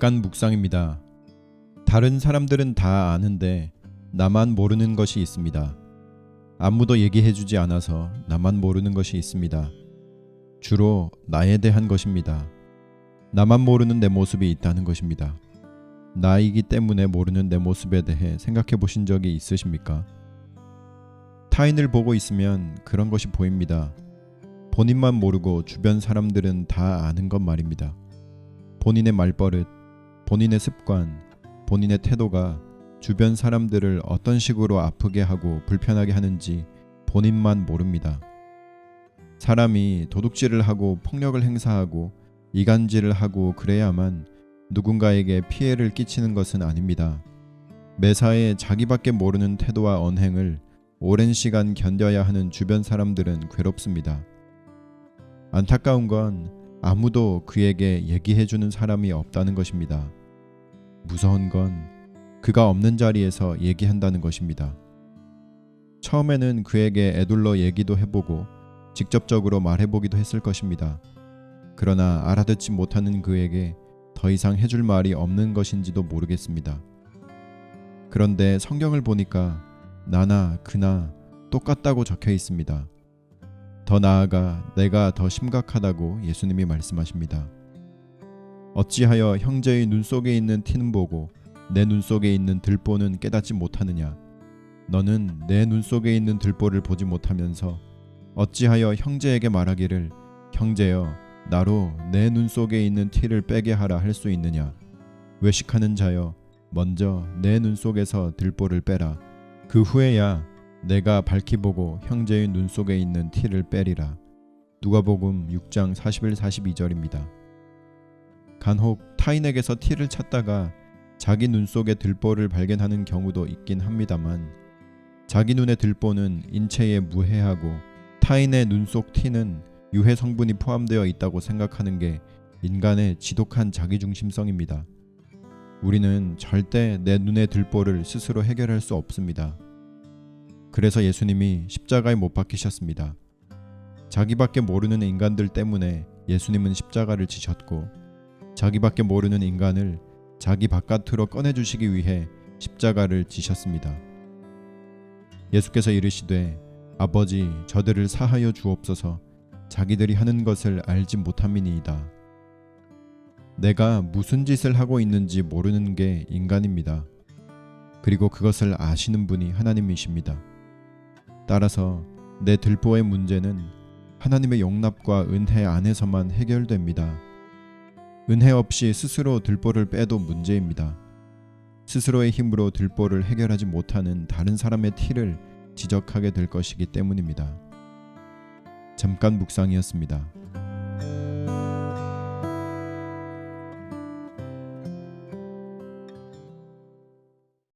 잠깐 묵상입니다. 다른 사람들은 다 아는데 나만 모르는 것이 있습니다. 아무도 얘기해주지 않아서 나만 모르는 것이 있습니다. 주로 나에 대한 것입니다. 나만 모르는 내 모습이 있다는 것입니다. 나이기 때문에 모르는 내 모습에 대해 생각해 보신 적이 있으십니까? 타인을 보고 있으면 그런 것이 보입니다. 본인만 모르고 주변 사람들은 다 아는 것 말입니다. 본인의 말버릇, 본인의 습관, 본인의 태도가 주변 사람들을 어떤 식으로 아프게 하고 불편하게 하는지 본인만 모릅니다. 사람이 도둑질을 하고 폭력을 행사하고 이간질을 하고 그래야만 누군가에게 피해를 끼치는 것은 아닙니다. 매사에 자기밖에 모르는 태도와 언행을 오랜 시간 견뎌야 하는 주변 사람들은 괴롭습니다. 안타까운 건 아무도 그에게 얘기해주는 사람이 없다는 것입니다. 무서운 건 그가 없는 자리에서 얘기한다는 것입니다. 처음에는 그에게 애둘러 얘기도 해보고 직접적으로 말해보기도 했을 것입니다. 그러나 알아듣지 못하는 그에게 더 이상 해줄 말이 없는 것인지도 모르겠습니다. 그런데 성경을 보니까 나나 그나 똑같다고 적혀 있습니다. 더 나아가 내가 더 심각하다고 예수님이 말씀하십니다. 어찌하여 형제의 눈 속에 있는 티는 보고 내 눈 속에 있는 들보는 깨닫지 못하느냐? 너는 내 눈 속에 있는 들보를 보지 못하면서 어찌하여 형제에게 말하기를 형제여 나로 내 눈 속에 있는 티를 빼게 하라 할 수 있느냐? 외식하는 자여 먼저 내 눈 속에서 들보를 빼라. 그 후에야 내가 밝히 보고 형제의 눈 속에 있는 티를 빼리라. 누가복음 6장 41 42절입니다. 간혹 타인에게서 티를 찾다가 자기 눈 속에 들보를 발견하는 경우도 있긴 합니다만 자기 눈의 들보는 인체에 무해하고 타인의 눈 속 티는 유해 성분이 포함되어 있다고 생각하는 게 인간의 지독한 자기중심성입니다. 우리는 절대 내 눈의 들보를 스스로 해결할 수 없습니다. 그래서 예수님이 십자가에 못 박히셨습니다. 자기밖에 모르는 인간들 때문에 예수님은 십자가를 지셨고 자기밖에 모르는 인간을 자기 바깥으로 꺼내 주시기 위해 십자가를 지셨습니다. 예수께서 이르시되 아버지 저들을 사하여 주옵소서 자기들이 하는 것을 알지 못함이니이다. 내가 무슨 짓을 하고 있는지 모르는 게 인간입니다. 그리고 그것을 아시는 분이 하나님이십니다. 따라서 내 들보의 문제는 하나님의 용납과 은혜 안에서만 해결됩니다. 은혜 없이 스스로 들보를 빼도 문제입니다. 스스로의 힘으로 들보를 해결하지 못하는 다른 사람의 티를 지적하게 될 것이기 때문입니다. 잠깐 묵상이었습니다.